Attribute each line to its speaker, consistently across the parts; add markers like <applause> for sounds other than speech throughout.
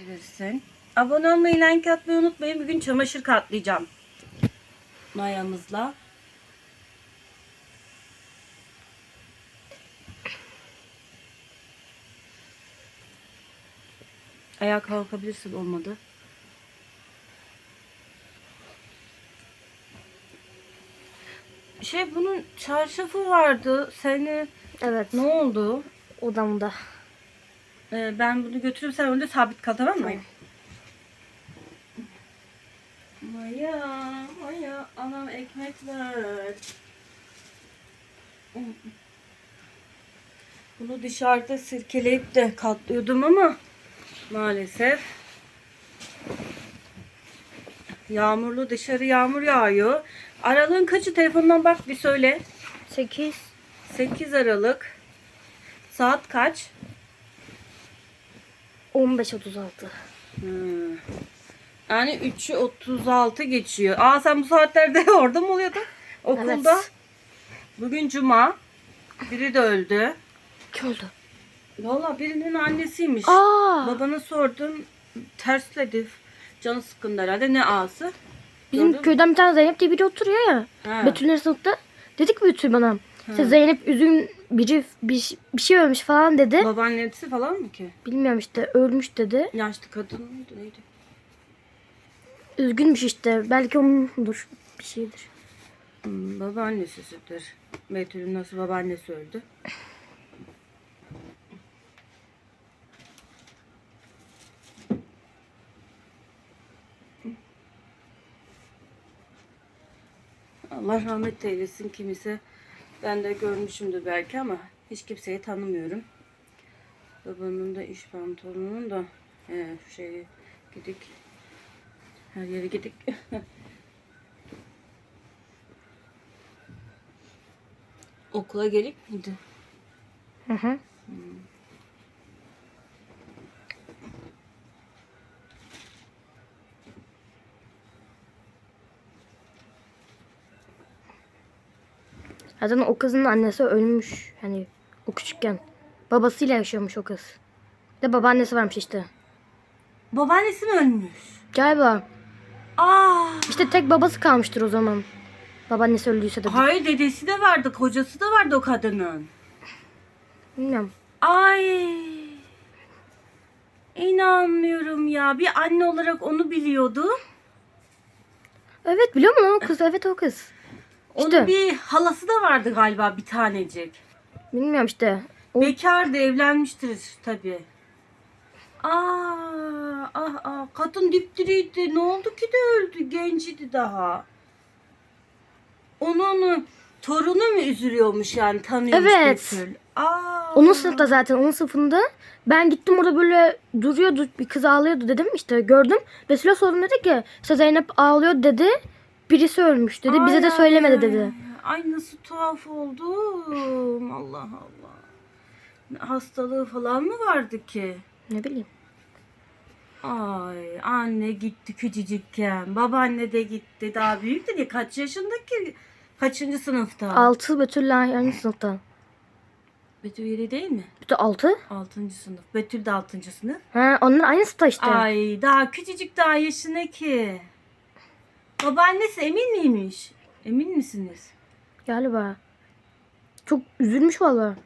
Speaker 1: Bilirsin. Abone olmayı, like atmayı unutmayın. Bugün çamaşır katlayacağım. Mayamızla. Ayağa kalkabilirsin olmadı. Şey bunun çarşafı vardı. Seni
Speaker 2: Evet.
Speaker 1: ne oldu?
Speaker 2: Odamda.
Speaker 1: Ee, ben bunu götürürüm sen önde sabit kal tamam mı? Maya, Maya, anam ekmek ver. Bunu dışarıda sirkeleyip de katlıyordum ama maalesef yağmurlu dışarı yağmur yağıyor. Aralığın kaçı telefondan bak bir söyle.
Speaker 2: 8.
Speaker 1: 8 Aralık. Saat kaç?
Speaker 2: 15.36.
Speaker 1: Hmm. Yani 3'ü 36 geçiyor. Aa sen bu saatlerde <laughs> orada mı oluyordun? Okulda.
Speaker 2: Evet.
Speaker 1: Bugün cuma. Biri de öldü.
Speaker 2: Kim oldu?
Speaker 1: Valla birinin annesiymiş.
Speaker 2: Aa!
Speaker 1: Babana sordum. Tersledi. Canı sıkkın herhalde. Ne ağası?
Speaker 2: Bizim
Speaker 1: Gördün
Speaker 2: köyden bir tane Zeynep diye biri oturuyor ya.
Speaker 1: Ha.
Speaker 2: Betül'ün sınıfta. Dedik mi Betül bana? İşte Zeynep üzgün biri bir, bir şey ölmüş falan dedi.
Speaker 1: Babaannesi falan mı ki?
Speaker 2: Bilmiyorum işte ölmüş dedi.
Speaker 1: Yaşlı kadın mıydı neydi?
Speaker 2: Üzgünmüş işte. Belki onundur. Bir şeydir.
Speaker 1: Hmm, babaannesidir. Betül'ün nasıl babaannesi öldü? Allah rahmet eylesin kimise. Ben de görmüşümdür belki ama hiç kimseyi tanımıyorum. Babanın da iş pantolonunun da he, şeyi gidik. Her yere gidik. <laughs> Okula gelip miydi?
Speaker 2: Hı hı. Zaten o kızın annesi ölmüş. Hani o küçükken. Babasıyla yaşıyormuş o kız. Bir de babaannesi varmış işte.
Speaker 1: Babaannesi mi ölmüş?
Speaker 2: Galiba.
Speaker 1: Aa!
Speaker 2: İşte tek babası kalmıştır o zaman. Babaannesi öldüyse de.
Speaker 1: Hayır dedesi de vardı, kocası da vardı o kadının.
Speaker 2: Bilmiyorum.
Speaker 1: Ay! İnanmıyorum ya. Bir anne olarak onu biliyordu.
Speaker 2: Evet biliyor musun o kız? Evet o kız.
Speaker 1: Onun
Speaker 2: İşte.
Speaker 1: bir halası da vardı galiba bir tanecik.
Speaker 2: Bilmiyorum işte. O,
Speaker 1: Bekardı, evlenmiştir tabii. Aa, ah ah kadın dipdiriydi. Ne oldu ki de öldü? Gencidi daha. Onun torunu mu üzülüyormuş yani tanıyormuş
Speaker 2: Evet.
Speaker 1: Betül. Aa.
Speaker 2: onun sınıfta zaten. Onun sınıfında. Ben gittim orada böyle duruyordu. Bir kız ağlıyordu dedim. işte gördüm. Betül'e sordum dedi ki işte Zeynep ağlıyor dedi. Birisi ölmüş dedi. Bize de
Speaker 1: ay,
Speaker 2: söylemedi dedi.
Speaker 1: Ay nasıl tuhaf oldum. Allah Allah. Hastalığı falan mı vardı ki?
Speaker 2: Ne bileyim.
Speaker 1: Ay anne gitti küçücükken. Babaanne de gitti. Daha büyük dedi. Kaç yaşındaki? Kaçıncı sınıfta?
Speaker 2: Altı Betül'le aynı sınıfta.
Speaker 1: Betül yedi değil mi?
Speaker 2: Betül altı.
Speaker 1: Altıncı sınıf. Betül de altıncı sınıf.
Speaker 2: Ha, onlar aynı sınıfta işte.
Speaker 1: Ay daha küçücük daha yaşına ki. Babaannesi emin miymiş? Emin misiniz?
Speaker 2: Galiba. Çok üzülmüş valla.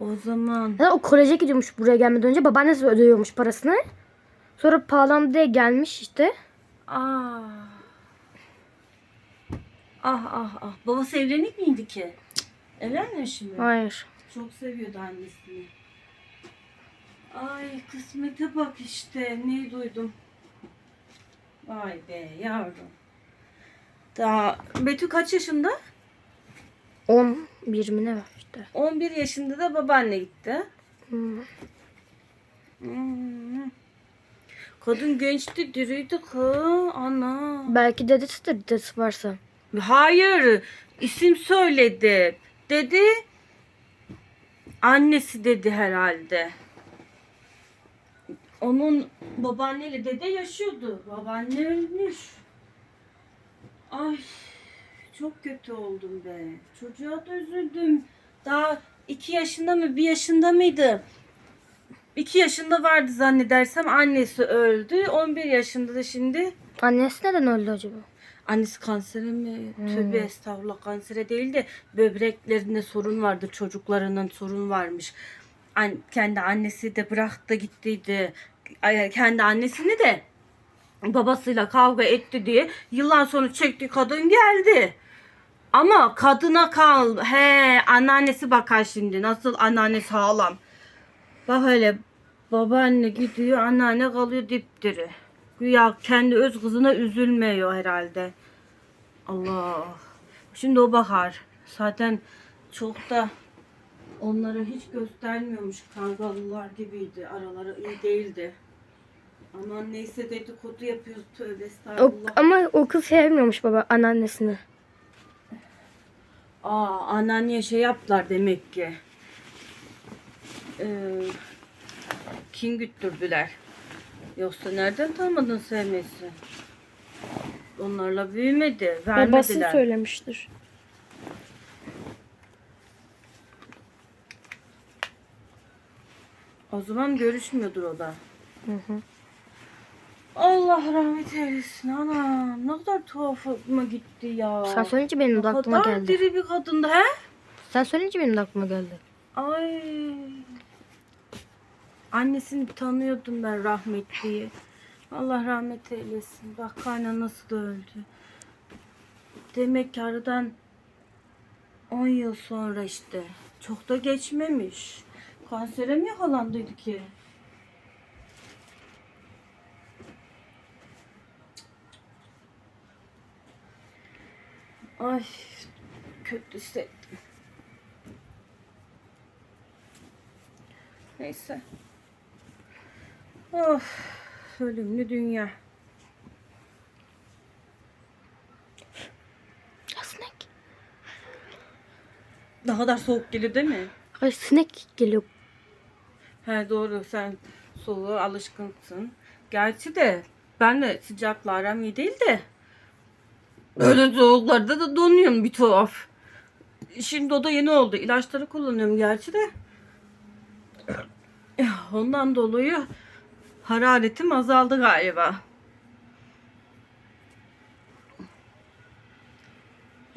Speaker 1: O zaman
Speaker 2: Ya o koleje gidiyormuş buraya gelmeden önce. Babaannesi ödüyormuş parasını. Sonra pahalandı diye gelmiş işte.
Speaker 1: Ah. Ah ah ah. Babası evlenik miydi ki? Evlenmemiş mi?
Speaker 2: Hayır.
Speaker 1: Çok seviyordu annesini. Ay kısmete bak işte. Ne duydum. Vay be yavrum. Daha Betül kaç yaşında?
Speaker 2: 11 mi ne var işte.
Speaker 1: 11 yaşında da babaanne gitti.
Speaker 2: Hmm.
Speaker 1: Hmm. Kadın gençti, diriydi kız. Ana.
Speaker 2: Belki dedesidir dedesi varsa.
Speaker 1: Hayır. isim söyledi. Dedi. Annesi dedi herhalde. Onun babaanneyle dede yaşıyordu. Babaanne ölmüş. Ay çok kötü oldum be. Çocuğa da üzüldüm. Daha iki yaşında mı bir yaşında mıydı? 2 yaşında vardı zannedersem annesi öldü. 11 yaşında da şimdi
Speaker 2: Annesi neden öldü acaba?
Speaker 1: annesi kansere mi? Tövbe estağfurullah kansere değil de böbreklerinde sorun vardı. Çocuklarının sorun varmış. An- kendi annesi de bıraktı gittiydi. Kendi annesini de babasıyla kavga etti diye yıllar sonra çekti kadın geldi. Ama kadına kal. He anneannesi bakar şimdi. Nasıl anneanne sağlam. Bak hele babaanne gidiyor anneanne kalıyor dipdiri. Güya kendi öz kızına üzülmüyor herhalde. Allah. Şimdi o bakar. Zaten çok da onları hiç göstermiyormuş. Kavgalılar gibiydi. Araları iyi değildi. Aman neyse dedikodu yapıyoruz. Tövbe
Speaker 2: O,
Speaker 1: estağfurullah.
Speaker 2: ama o kız sevmiyormuş baba anneannesini.
Speaker 1: Aa anneanneye şey yaptılar demek ki. Ee, kin güttürdüler. Yoksa nereden tanımadın sevmesi? Onlarla büyümedi. Vermediler.
Speaker 2: Babası söylemiştir.
Speaker 1: O zaman görüşmüyordur o da.
Speaker 2: Hı hı.
Speaker 1: Allah rahmet eylesin ana. Ne kadar tuhafıma gitti ya.
Speaker 2: Sen söyleyince benim de aklıma
Speaker 1: kadar
Speaker 2: geldi.
Speaker 1: diri bir kadındı he?
Speaker 2: Sen söyleyince benim de aklıma geldi.
Speaker 1: Ay. Annesini tanıyordum ben rahmetliyi. Allah rahmet eylesin. Bak kaynanası da öldü. Demek ki aradan 10 yıl sonra işte. Çok da geçmemiş. Kansere mi yakalandıydı ki? Ay kötü hissettim. Neyse. Of, ölümlü dünya.
Speaker 2: Ya sinek.
Speaker 1: Ne kadar soğuk gelir değil mi?
Speaker 2: Ay sinek geliyor.
Speaker 1: He doğru sen soğuğa alışkınsın. Gerçi de ben de sıcakla aram iyi değil de öyle soğuklarda da donuyorum bir tuhaf. Şimdi o da yeni oldu. İlaçları kullanıyorum gerçi de. Ondan dolayı hararetim azaldı galiba.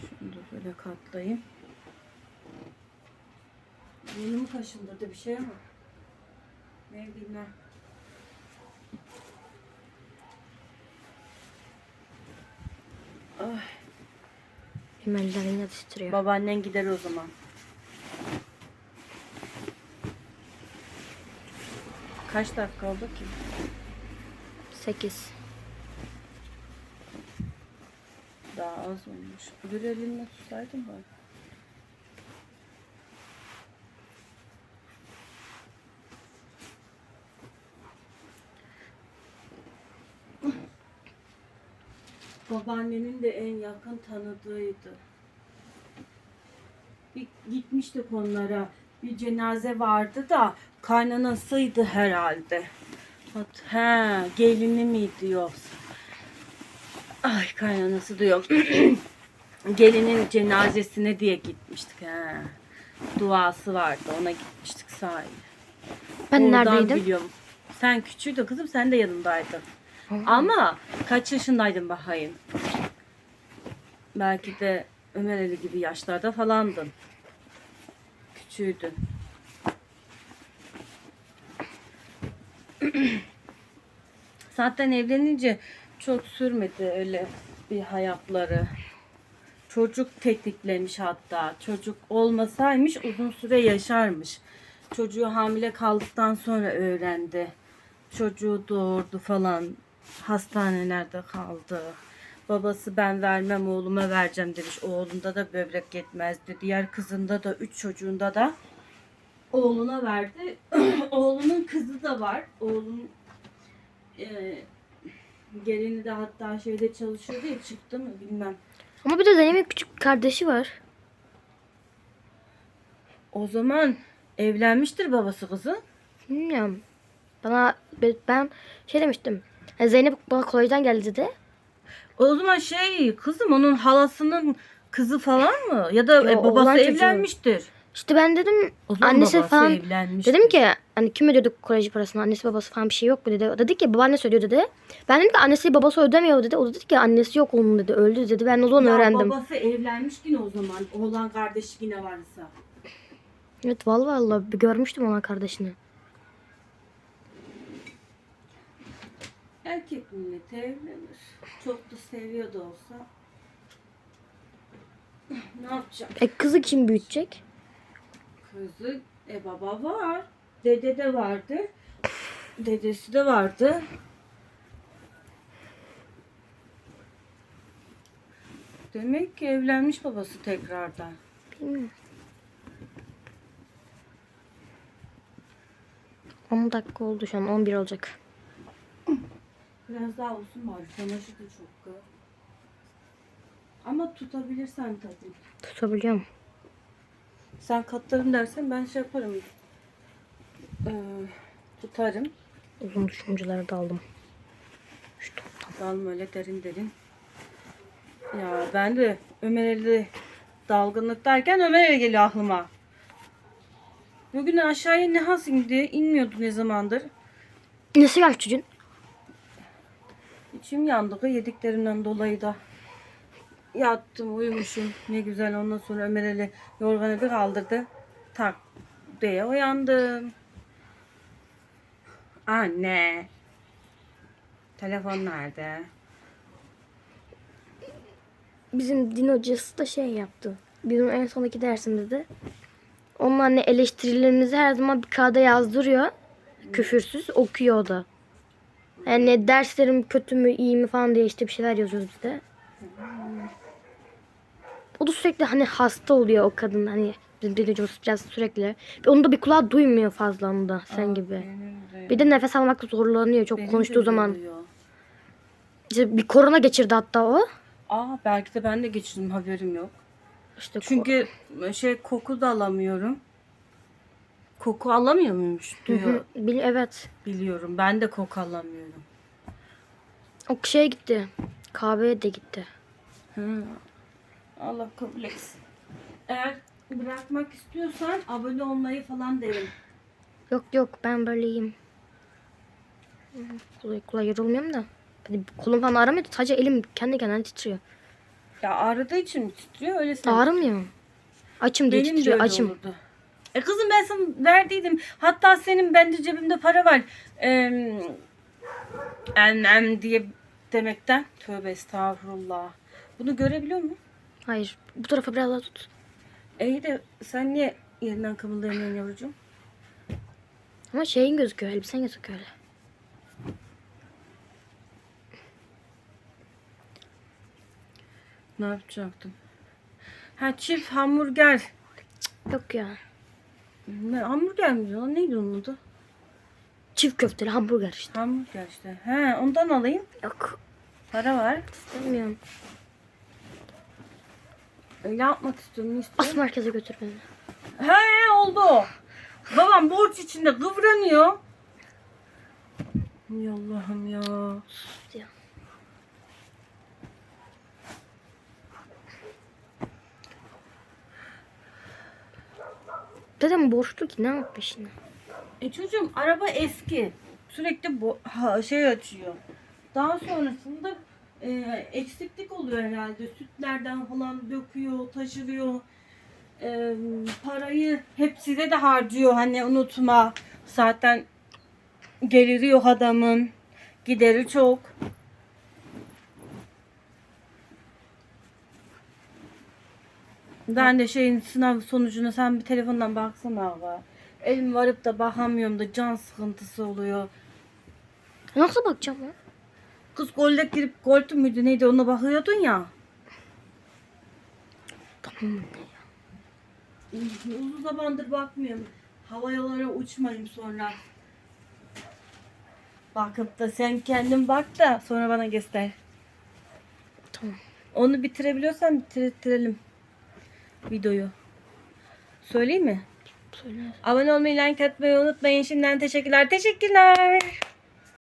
Speaker 1: Şunu da böyle katlayayım. Yeni mi kaşındırdı bir şey ama. Ne bilmem. Ay,
Speaker 2: Benim ellerim yatıştırıyor.
Speaker 1: babaannen gider o zaman. Kaç dakika oldu ki?
Speaker 2: 8.
Speaker 1: Daha az olmuş. Öbür elinle tutsaydın bari. Babaannenin de en yakın tanıdığıydı. Bir gitmiştik onlara. Bir cenaze vardı da kaynanasıydı herhalde. Hat, he, gelini miydi yoksa? Ay kaynanası diyor. <clears throat> Gelinin cenazesine diye gitmiştik. He. Duası vardı ona gitmiştik sahi.
Speaker 2: Ben
Speaker 1: Oradan
Speaker 2: neredeydim?
Speaker 1: biliyorum. Sen küçüğüydün kızım sen de yanındaydın. Ama kaç yaşındaydın Bahay'ın? Belki de Ömer Ali gibi yaşlarda falandın. Küçüğüydün. <clears throat> Zaten evlenince çok sürmedi öyle bir hayatları. Çocuk tetiklemiş hatta. Çocuk olmasaymış uzun süre yaşarmış. Çocuğu hamile kaldıktan sonra öğrendi. Çocuğu doğurdu falan. Hastanelerde kaldı. Babası ben vermem oğluma vereceğim demiş. Oğlunda da böbrek yetmezdi. Diğer kızında da üç çocuğunda da oğluna verdi. <clears throat> Oğlunun kızı da var. Oğlun e, gelini de hatta şeyde çalışıyordu ya çıktı mı bilmem.
Speaker 2: Ama bir de Zeynep'in küçük kardeşi var.
Speaker 1: O zaman evlenmiştir babası kızı.
Speaker 2: Bilmiyorum. Bana ben şey demiştim. Zeynep bana kolejden geldi dedi.
Speaker 1: O zaman şey kızım onun halasının kızı falan mı? Ya da
Speaker 2: Yo,
Speaker 1: e, babası
Speaker 2: çocuğu.
Speaker 1: evlenmiştir.
Speaker 2: İşte ben dedim
Speaker 1: O zaman
Speaker 2: annesi
Speaker 1: babası
Speaker 2: falan
Speaker 1: evlenmiştir.
Speaker 2: dedim ki hani kim ödüyordu kolej parasını annesi babası falan bir şey yok mu dedi. O dedi ki babaannesi ödüyor dedi. Ben dedim ki annesi babası ödemiyor dedi. O da dedi ki annesi yok onun dedi öldü dedi. Ben o zaman
Speaker 1: Ya
Speaker 2: öğrendim.
Speaker 1: babası evlenmiş yine o zaman. Oğlan kardeşi yine varsa.
Speaker 2: Evet vallahi Allah bir görmüştüm ona kardeşini.
Speaker 1: Erkek milleti evlenir. Çok da seviyor da olsa. ne yapacak?
Speaker 2: E kızı kim büyütecek?
Speaker 1: Kızı e baba var. Dede de vardı. Dedesi de vardı. Demek ki evlenmiş babası tekrardan.
Speaker 2: Bilmiyorum. 10 dakika oldu şu an 11 olacak.
Speaker 1: Biraz daha olsun bari. Çamaşır da çok kız. Ama tutabilirsen tabii.
Speaker 2: Tutabiliyorum.
Speaker 1: Sen katlarım dersen ben şey yaparım. Ee, tutarım.
Speaker 2: Uzun düşüncelere daldım. Şu toplam.
Speaker 1: Öyle derin derin. Ya ben de Ömer'li dalgınlık derken Ömer geliyor aklıma. Bugün aşağıya ne has indi? İnmiyordu ne zamandır.
Speaker 2: Nesi geldi çocuğun?
Speaker 1: İçim yandı yediklerimden dolayı da. Yattım uyumuşum. Ne güzel ondan sonra Ömer Ali yorganı bir kaldırdı. Tak diye uyandım. Anne. Telefon nerede?
Speaker 2: Bizim din hocası da şey yaptı. Bizim en sondaki dersimizde de onun anne eleştirilerimizi her zaman bir kağıda yazdırıyor. Küfürsüz okuyor o da. Yani derslerim kötü mü iyi mi falan diye işte bir şeyler yazıyoruz bizde. O da sürekli hani hasta oluyor o kadın hani bizim din hocamız biraz sürekli. Onun da bir kulağı duymuyor fazla onu da sen gibi.
Speaker 1: Benim de.
Speaker 2: Bir de nefes almakta zorlanıyor çok
Speaker 1: Benim de
Speaker 2: konuştuğu zaman.
Speaker 1: oluyor.
Speaker 2: İşte bir korona geçirdi hatta o.
Speaker 1: Aa belki de ben de geçirdim haberim yok.
Speaker 2: İşte
Speaker 1: Çünkü şey koku da alamıyorum. Koku alamıyor muymuş diyor.
Speaker 2: bil- evet.
Speaker 1: Biliyorum. Ben de koku alamıyorum.
Speaker 2: O şeye gitti. Kahveye de gitti.
Speaker 1: Hı. Allah kabul etsin. Eğer bırakmak istiyorsan abone olmayı falan derim.
Speaker 2: Yok yok ben böyleyim. Kolay kolay yorulmuyorum da. Hani kolum falan ağrımıyor sadece elim kendi kendine titriyor.
Speaker 1: Ya ağrıdığı için mi titriyor öyle.
Speaker 2: Ağrımıyor. Açım diye
Speaker 1: Benim de
Speaker 2: titriyor
Speaker 1: öyle
Speaker 2: açım.
Speaker 1: olurdu. E kızım ben sana verdiydim. Hatta senin bende cebimde para var. Ee, ennem diye demekten. Tövbe estağfurullah. Bunu görebiliyor musun?
Speaker 2: Hayır bu tarafa biraz daha tut.
Speaker 1: İyi de sen niye yerinden kımıldayamıyorsun yavrucuğum?
Speaker 2: Ama şeyin gözüküyor elbisen gözüküyor öyle.
Speaker 1: Ne yapacaktım? Ha çift hamburger.
Speaker 2: Yok ya.
Speaker 1: Ne, hamburger mi diyor? Neydi onun adı?
Speaker 2: Çift köfteli hamburger işte.
Speaker 1: Hamburger işte. He ondan alayım.
Speaker 2: Yok
Speaker 1: Para var.
Speaker 2: istemiyorum.
Speaker 1: Öyle yapmak istiyorum.
Speaker 2: As
Speaker 1: istiyorum?
Speaker 2: merkeze götür beni.
Speaker 1: He oldu. Babam borç içinde kıvranıyor. Allah'ım ya.
Speaker 2: Ya. Dedem borçlu ki ne yapmış şimdi?
Speaker 1: E çocuğum araba eski. Sürekli bo- ha, şey açıyor. Daha sonrasında e, eksiklik oluyor herhalde. Sütlerden falan döküyor, taşırıyor. E, parayı hepsine de harcıyor. Hani unutma. Zaten geliri yok adamın. Gideri çok. Ben de şeyin sınav sonucuna sen bir telefondan baksana abi. Elim varıp da bakamıyorum da can sıkıntısı oluyor.
Speaker 2: Nasıl bakacağım ya?
Speaker 1: Kız golde girip goltü müydü neydi ona bakıyordun ya.
Speaker 2: Tamam.
Speaker 1: Uzun zamandır bakmıyorum. Hava yollara uçmayayım sonra. Bakıp da sen kendin bak da sonra bana göster.
Speaker 2: Tamam.
Speaker 1: Onu bitirebiliyorsan bitirtirelim videoyu. Söyleyeyim mi?
Speaker 2: Söyle.
Speaker 1: Abone olmayı, like atmayı unutmayın. Şimdiden teşekkürler. Teşekkürler.